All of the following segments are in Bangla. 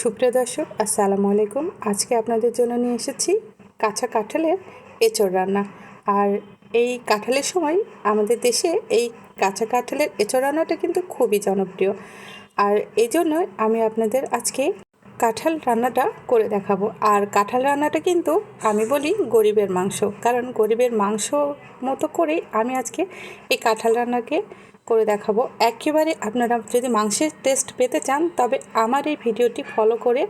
সুপ্রিয় দর্শক, আসসালামু আলাইকুম। আজকে আপনাদের জন্য নিয়ে এসেছি কাঁচা কাঁঠালের এঁচড় রান্না। আর এই কাঁঠালের সময় আমাদের দেশে এই কাঁচা কাঁঠালের এঁচড় রান্নাটা কিন্তু খুবই জনপ্রিয়। আর এই জন্যই আমি আপনাদের আজকে কাঁঠাল রান্নাটা করে দেখাবো। আর কাঁঠাল রান্নাটা কিন্তু আমি বলি গরিবের মাংস। কারণ গরিবের মাংস মতো করেই আমি আজকে এই কাঁঠাল রান্নাকে করে দেখাবো। একেবারে আপনারা যদি মাংসের টেস্ট পেতে চান, তবে আমার এই ভিডিওটি ফলো করে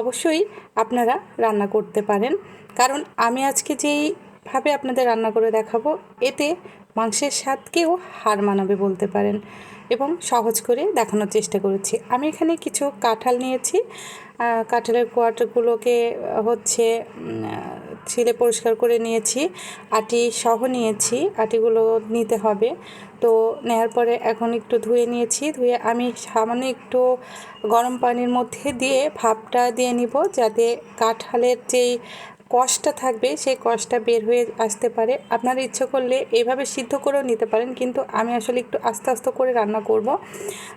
অবশ্যই আপনারা রান্না করতে পারেন। কারণ আমি আজকে যেইভাবে আপনাদের রান্না করে দেখাবো। এতে মাংসের স্বাদকেও হার মানাবে বলতে পারেন এবং সহজ করে দেখানোর চেষ্টা করেছি। আমি এখানে কিছু কাঁঠাল নিয়েছি। কাঁঠালের কোয়াটারগুলোকে হচ্ছে ছিলে পরিষ্কার করে নিয়েছি। আটি সহ নিয়েছি, আটিগুলো নিতে হবে। তো নেওয়ার পরে এখন একটু ধুয়ে নিয়েছি। ধুয়ে আমি সামান্য একটু গরম পানির মধ্যে দিয়ে ভাপটা দিয়ে নিব যাতে কাঁঠালের যেই কষটা থাকবে, সেই কষটা বের হয়ে আসতে পারে। আপনারা ইচ্ছে করলে এইভাবে সিদ্ধ করেও নিতে পারেন, কিন্তু আমি আসলে একটু আস্তে আস্তে করে রান্না করব।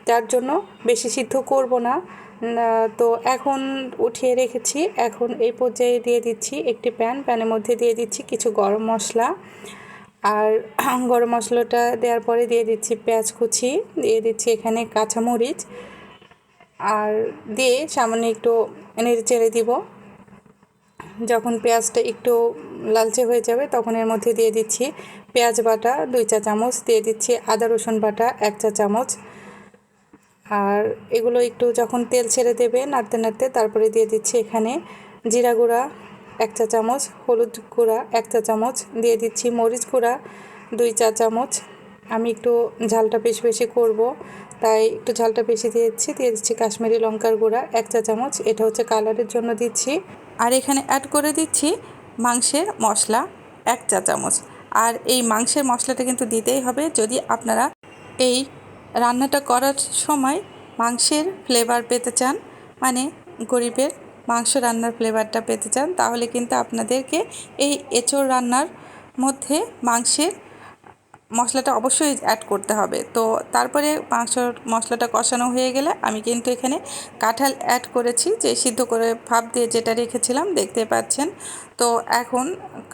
যার জন্য বেশি সিদ্ধ করব না, তো এখন উঠিয়ে রেখেছি। এখন এই পর্যায়ে দিয়ে দিচ্ছি একটি প্যান। প্যানের মধ্যে দিয়ে দিচ্ছি কিছু গরম মশলা। আর গরম মশলাটা দেওয়ার পরে দিয়ে দিচ্ছি পেঁয়াজ কুচি, দিয়ে দিচ্ছি এখানে কাঁচামরিচ। আর দিয়ে সামান্য একটু নেড়ে চেড়ে দিব। যখন পেঁয়াজটা একটু লালচে হয়ে যাবে, তখন এর মধ্যে দিয়ে দিচ্ছি পেঁয়াজ বাটা, দুই চা চামচ, দিয়ে দিচ্ছি আদা, রসুন বাটা, এক চা চামচ। আর এগুলো একটু যখন তেল ছেড়ে দেবে নাড়তে নাড়তে, তারপরে দিয়ে দিচ্ছি এখানে জিরা গুঁড়া, এক চা চামচ, হলুদ গুঁড়া, এক চা চামচ, দিয়ে দিচ্ছি মরিচ গুঁড়া, দুই চা চামচ। আমি একটু ঝালটা বেশি বেশি করব, তাই একটু ঝালটা বেশি দিয়েছি দিয়ে দিচ্ছি কাশ্মীরি লঙ্কার গুঁড়া, এক চা চামচ, এটা হচ্ছে কালারের জন্য দিচ্ছি। আর এখানে অ্যাড করে দিচ্ছি মাংসের মশলা, এক চা চামচ। আর এই মাংসের মশলাটা কিন্তু দিতেই হবে, যদি আপনারা এই রান্নাটা করার সময় মাংসের ফ্লেভার পেতে চান মানে গরিবের মাংস রান্নার ফ্লেভারটা পেতে চান, তাহলে কিন্তু আপনাদেরকে এই এঁচোড় রান্নার মধ্যে মাংসের মশলাটা অবশ্যই অ্যাড করতে হবে। তো তারপরে মাংস মশলাটা কষানো হয়ে গেলে আমি কিন্তু এখানে কাঁঠাল অ্যাড করেছি, যে সিদ্ধ করে ভাপ দিয়ে যেটা রেখেছিলাম, দেখতে পাচ্ছেন। তো এখন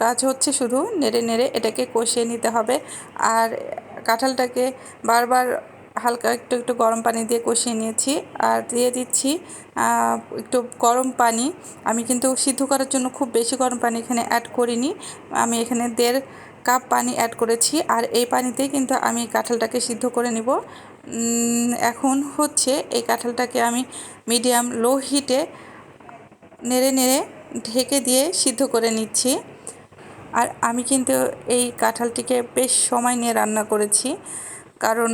কাজ হচ্ছে শুধু নেড়ে নেড়ে এটাকে কষিয়ে নিতে হবে। আর কাঁঠালটাকে বারবার হালকা একটু একটু গরম পানি দিয়ে কষিয়ে নিয়েছি। আর দিয়ে দিচ্ছি একটু গরম পানি। আমি কিন্তু সিদ্ধ করার জন্য খুব বেশি গরম পানি এখানে অ্যাড করিনি। আমি এখানে দেড় কাপ পানি অ্যাড করেছি আর এই পানিতেই কিন্তু আমি কাঁঠালটাকে সিদ্ধ করে নিব। এখন হচ্ছে এই কাঁঠালটাকে আমি মিডিয়াম লো হিটে নেড়ে নেড়ে ঢেকে দিয়ে সিদ্ধ করে নিচ্ছি। আর আমি কিন্তু এই কাঁঠালটিকে বেশ সময় নিয়ে রান্না করেছি। কারণ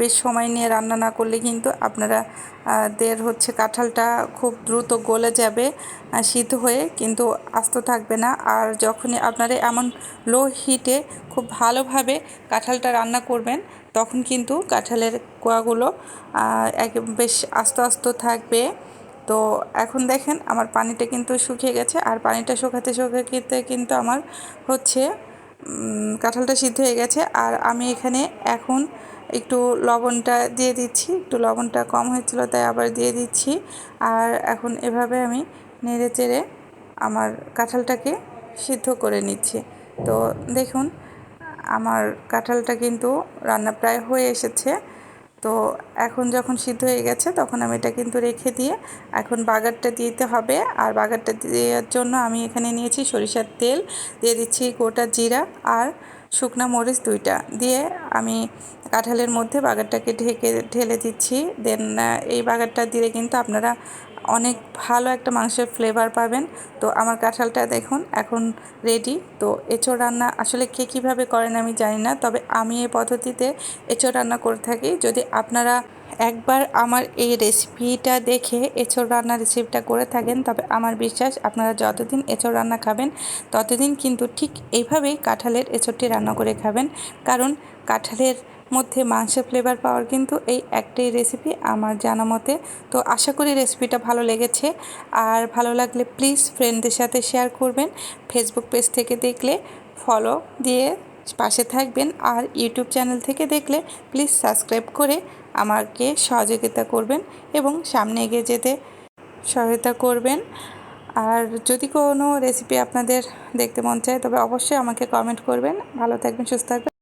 বেশ সময় নিয়ে রান্না না করলে কিন্তু আপনারা দের হচ্ছে কাঁঠালটা খুব দ্রুত গলে যাবে সিদ্ধ হয়ে কিন্তু আস্ত থাকবে না। আর যখনই আপনারা এমন লো হিটে খুব ভালোভাবে কাঁঠালটা রান্না করবেন, তখন কিন্তু কাঁঠালের কোয়াগুলো বেশ আস্ত আস্ত থাকবে। তো এখন দেখেন আমার পানিটা কিন্তু শুকিয়ে গেছে, আর পানিটা শুকাতে শুকাতে কিন্তু আমার হচ্ছে কাঁঠালটা সিদ্ধ হয়ে গেছে। আর আমি এখানে এখন একটু লবণটা দিয়ে দিচ্ছি। একটু লবণটা কম হয়েছিল, তাই আবার দিয়ে দিচ্ছি। আর এখন এভাবে আমি নেড়ে চেড়ে আমার কাঁঠালটাকে সিদ্ধ করে নিচ্ছি। তো দেখুন, আমার কাঁঠালটা কিন্তু রান্না প্রায় হয়ে এসেছে। তো এখন যখন সিদ্ধ হয়ে গেছে তখন আমি এটা কিন্তু রেখে দিয়ে এখন বাগারটা দিতে হবে। আর বাগারটা দেওয়ার জন্য আমি এখানে নিয়েছি সরিষার তেল, দিয়ে দিচ্ছি গোটা জিরা আর শুকনা মরিচ দুইটা। দিয়ে আমি কাঁঠালের মধ্যে বাগারটাকে ঢেকে, ঢেলে দিচ্ছি। দেন এই বাগারটা দিলে কিন্তু আপনারা অনেক ভালো একটা মাংসের ফ্লেভার পাবেন। তো আমার কাঁঠালটা দেখুন, এখন রেডি তো এঁচোড় রান্না আসলে কে কীভাবে করেন আমি জানি না, তবে আমি এই পদ্ধতিতে এঁচোড় রান্না করে থাকি। যদি আপনারা একবার আমার এই রেসিপিটা দেখে এঁচোড় রান্নার রেসিপিটা করে থাকেন। তবে আমার বিশ্বাস, আপনারা যতদিন এঁচোড় রান্না খাবেন, ততদিন কিন্তু ঠিক এইভাবেই কাঁঠালের এঁচোড়টি রান্না করে খাবেন। কারণ কাঁঠালের মধ্যে মাংসের ফ্লেভার পাওয়ার কিন্তু এই একটাই রেসিপি আমার জানা মতে। তো আশা করি রেসিপিটা ভালো লেগেছে। আর ভালো লাগলে প্লিজ ফ্রেন্ডদের সাথে শেয়ার করবেন। ফেসবুক পেজ থেকে দেখলে ফলো দিয়ে পাশে থাকবেন। আর ইউটিউব চ্যানেল থেকে দেখলে প্লিজ সাবস্ক্রাইব করে আমাকে সহযোগিতা করবেন এবং সামনে এগিয়ে যেতে সহায়তা করবেন। আর যদি কোনো রেসিপি আপনাদের দেখতে মন চায়, তবে অবশ্যই আমাকে কমেন্ট করবেন। ভালো থাকবেন, সুস্থ থাকবেন।